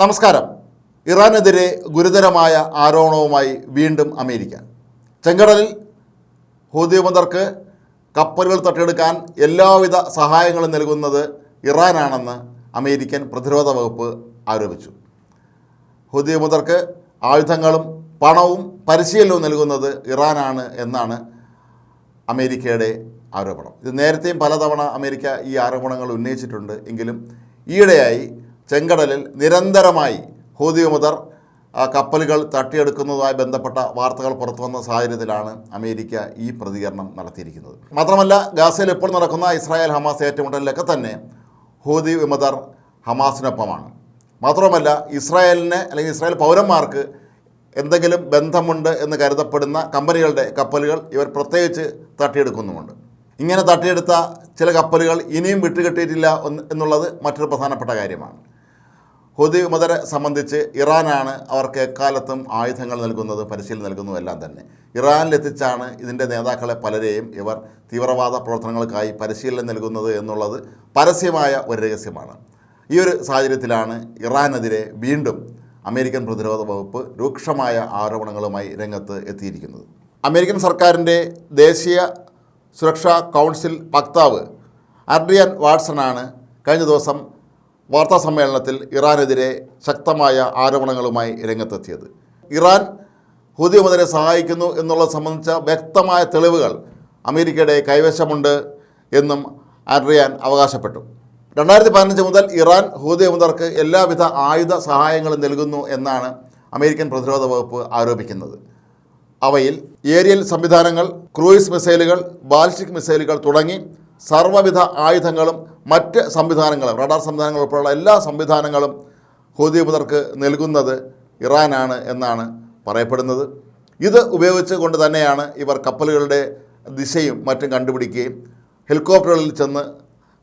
നമസ്കാരം. ഇറാനെതിരെ ഗുരുതരമായ ആരോപണവുമായി വീണ്ടും അമേരിക്ക. ചെങ്കടലിൽ ഹൂതിമതർക്ക് കപ്പലുകൾ തട്ടിയെടുക്കാൻ എല്ലാവിധ സഹായങ്ങളും നൽകുന്നത് ഇറാനാണെന്ന് അമേരിക്കൻ പ്രതിരോധ വകുപ്പ് ആരോപിച്ചു. ഹുദിമുതർക്ക് ആയുധങ്ങളും പണവും പരിശീലനവും നൽകുന്നത് ഇറാനാണ് എന്നാണ് അമേരിക്കയുടെ ആരോപണം. ഇത് നേരത്തെയും പലതവണ അമേരിക്ക ഈ ആരോപണങ്ങൾ ഉന്നയിച്ചിട്ടുണ്ട്. എങ്കിലും ഈയിടെയായി ചെങ്കടലിൽ നിരന്തരമായി ഹൂതിയുമുതർ കപ്പലുകൾ തട്ടിയെടുക്കുന്നതുമായി ബന്ധപ്പെട്ട വാർത്തകൾ പുറത്തു വന്ന സാഹചര്യത്തിലാണ് അമേരിക്ക ഈ പ്രതികരണം നടത്തിയിരിക്കുന്നത്. മാത്രമല്ല ഗാസയിൽ ഇപ്പോൾ നടക്കുന്ന ഇസ്രായേൽ ഹമാസ് ഏറ്റുമുട്ടലിലൊക്കെ തന്നെ ഹൂതി വിമതർ ഹമാസിനൊപ്പമാണ്. മാത്രമല്ല ഇസ്രായേലിനെ അല്ലെങ്കിൽ ഇസ്രായേൽ പൗരന്മാർക്ക് എന്തെങ്കിലും ബന്ധമുണ്ട് എന്ന് കരുതപ്പെടുന്ന കമ്പനികളുടെ കപ്പലുകൾ ഇവർ പ്രത്യേകിച്ച് തട്ടിയെടുക്കുന്നുമുണ്ട്. ഇങ്ങനെ തട്ടിയെടുത്ത ചില കപ്പലുകൾ ഇനിയും വിട്ടുകിട്ടിയിട്ടില്ല എന്ന് എന്നുള്ളത് മറ്റൊരു പ്രധാനപ്പെട്ട കാര്യമാണ്. ഹുദി മുതരെ സംബന്ധിച്ച് ഇറാനാണ് അവർക്ക് എക്കാലത്തും ആയുധങ്ങൾ നൽകുന്നത് പരിശീലനം നൽകുന്നതും എല്ലാം തന്നെ. ഇറാനിലെത്തിച്ചാണ് ഇതിന്റെ നേതാക്കളെ പലരെയും ഇവർ തീവ്രവാദ പ്രവർത്തനങ്ങൾക്കായി പരിശീലനം നൽകുന്നത് എന്നുള്ളത് പരസ്യമായ ഒരു രഹസ്യമാണ്. ഈ ഒരു സാഹചര്യത്തിലാണ് ഇറാനെതിരെ വീണ്ടും അമേരിക്കൻ പ്രതിരോധ വകുപ്പ് രൂക്ഷമായ ആരോപണങ്ങളുമായി രംഗത്ത് എത്തിയിരിക്കുന്നത്. അമേരിക്കൻ സർക്കാരിന്റെ ദേശീയ സുരക്ഷാ കൗൺസിൽ വക്താവ് അഡ്രിയൻ വാട്സണാണ് കഴിഞ്ഞ ദിവസം വാർത്താ സമ്മേളനത്തിൽ ഇറാനെതിരെ ശക്തമായ ആരോപണങ്ങളുമായി രംഗത്തെത്തിയത്. ഇറാൻ ഹുദിയമതരെ സഹായിക്കുന്നു എന്നുള്ളത് സംബന്ധിച്ച വ്യക്തമായ തെളിവുകൾ അമേരിക്കയുടെ കൈവശമുണ്ട് എന്നും ആഡ്രിയാൻ അവകാശപ്പെട്ടു. രണ്ടായിരത്തി പതിനഞ്ച് മുതൽ ഇറാൻ ഹൂതി മുതർക്ക് എല്ലാവിധ ആയുധ സഹായങ്ങളും നൽകുന്നു എന്നാണ് അമേരിക്കൻ പ്രതിരോധ വകുപ്പ് ആരോപിക്കുന്നത്. അവയിൽ ഏരിയൽ സംവിധാനങ്ങൾ ക്രൂയിസ് മിസൈലുകൾ ബാലിസ്റ്റിക് മിസൈലുകൾ തുടങ്ങി സർവവിധ ആയുധങ്ങളും മറ്റ് സംവിധാനങ്ങളും റഡാർ സംവിധാനങ്ങൾ ഉൾപ്പെടെയുള്ള എല്ലാ സംവിധാനങ്ങളും ഹൂതിമുതർക്ക് നൽകുന്നത് ഇറാനാണ് എന്നാണ് പറയപ്പെടുന്നത്. ഇത് ഉപയോഗിച്ചുകൊണ്ട് തന്നെയാണ് ഇവർ കപ്പലുകളുടെ ദിശയും മറ്റും കണ്ടുപിടിക്കുകയും ഹെലികോപ്റ്ററുകളിൽ ചെന്ന്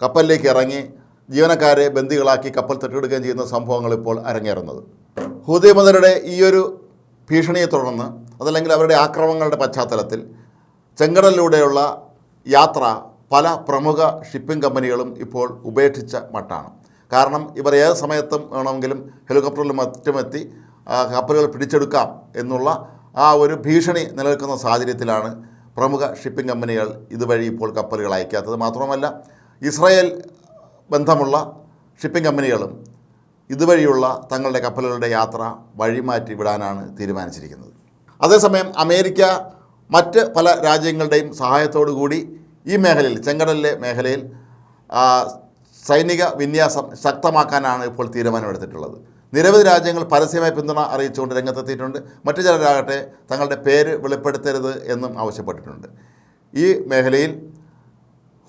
കപ്പലിലേക്ക് ഇറങ്ങി ജീവനക്കാരെ ബന്ദികളാക്കി കപ്പൽ തട്ടിയെടുക്കുകയും ചെയ്യുന്ന സംഭവങ്ങൾ ഇപ്പോൾ അരങ്ങേറുന്നത്. ഹൂതിമുതരുടെ ഈയൊരു ഭീഷണിയെ തുടർന്ന് അതല്ലെങ്കിൽ അവരുടെ ആക്രമണങ്ങളുടെ പശ്ചാത്തലത്തിൽ ചെങ്കടലിലൂടെയുള്ള യാത്ര പല പ്രമുഖ ഷിപ്പിംഗ് കമ്പനികളും ഇപ്പോൾ ഉപേക്ഷിച്ച മട്ടാണ്. കാരണം ഇവർ ഏത് സമയത്തും വേണമെങ്കിലും ഹെലികോപ്റ്ററിലും മറ്റുമെത്തി കപ്പലുകൾ പിടിച്ചെടുക്കാം എന്നുള്ള ആ ഒരു ഭീഷണി നിലനിൽക്കുന്ന സാഹചര്യത്തിലാണ് പ്രമുഖ ഷിപ്പിംഗ് കമ്പനികൾ ഇതുവഴി ഇപ്പോൾ കപ്പലുകൾ അയക്കാത്തത്. മാത്രമല്ല ഇസ്രായേൽ ബന്ധമുള്ള ഷിപ്പിംഗ് കമ്പനികളും ഇതുവഴിയുള്ള തങ്ങളുടെ കപ്പലുകളുടെ യാത്ര വഴിമാറ്റി വിടാനാണ് തീരുമാനിച്ചിരിക്കുന്നത്. അതേസമയം അമേരിക്ക മറ്റ് പല രാജ്യങ്ങളുടെയും സഹായത്തോടു കൂടി ഈ മേഖലയിൽ ചെങ്കടലിലെ മേഖലയിൽ സൈനിക വിന്യാസം ശക്തമാക്കാനാണ് ഇപ്പോൾ തീരുമാനമെടുത്തിട്ടുള്ളത്. നിരവധി രാജ്യങ്ങൾ പരസ്യമായി പിന്തുണ അറിയിച്ചുകൊണ്ട് രംഗത്തെത്തിയിട്ടുണ്ട്. മറ്റു ചിലരാകട്ടെ തങ്ങളുടെ പേര് വെളിപ്പെടുത്തരുത് എന്നും ആവശ്യപ്പെട്ടിട്ടുണ്ട്. ഈ മേഖലയിൽ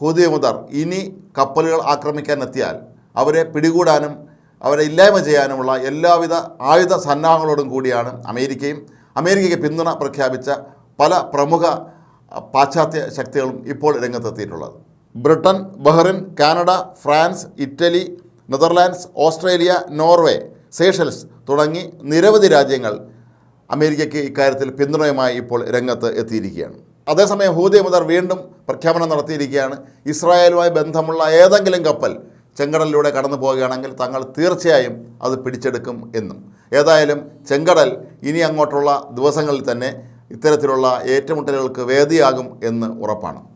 ഹൂതിയമുദർ ഇനി കപ്പലുകൾ ആക്രമിക്കാൻ എത്തിയാൽ അവരെ പിടികൂടാനും അവരെ ഇല്ലായ്മ ചെയ്യാനുമുള്ള എല്ലാവിധ ആയുധ സന്നാഹങ്ങളോടും കൂടിയാണ് അമേരിക്കയും. അമേരിക്കയ്ക്ക് പിന്തുണ പ്രഖ്യാപിച്ച പല പ്രമുഖ പാശ്ചാത്യ ശക്തികളും ഇപ്പോൾ രംഗത്തെത്തിയിട്ടുള്ളത്. Britain Bahrain Canada France Italy Netherlands Australia Norway Seychelles തുടങ്ങി നിരവധി രാജ്യങ്ങൾ അമേരിക്കയ്ക്ക് ഇക്കാര്യത്തിൽ പിന്തുണയുമായി ഇപ്പോൾ രംഗത്ത് എത്തിയിരിക്കുകയാണ്. അതേസമയം ഹൂദി മുതർ വീണ്ടും പ്രഖ്യാപനം നടത്തിയിരിക്കുകയാണ്. ഇസ്രായേലുമായി ബന്ധമുള്ള ഏതെങ്കിലും കപ്പൽ ചെങ്കടലിലൂടെ കടന്നു പോവുകയാണെങ്കിൽ തങ്ങൾ തീർച്ചയായും അത് പിടിച്ചെടുക്കും എന്നും. ഏതായാലും ചെങ്കടൽ ഇനി അങ്ങോട്ടുള്ള ദിവസങ്ങളിൽ തന്നെ ഇത്തരത്തിലുള്ള ഏറ്റുമുട്ടലുകൾക്ക് വേദിയാകും എന്ന് ഉറപ്പാണ്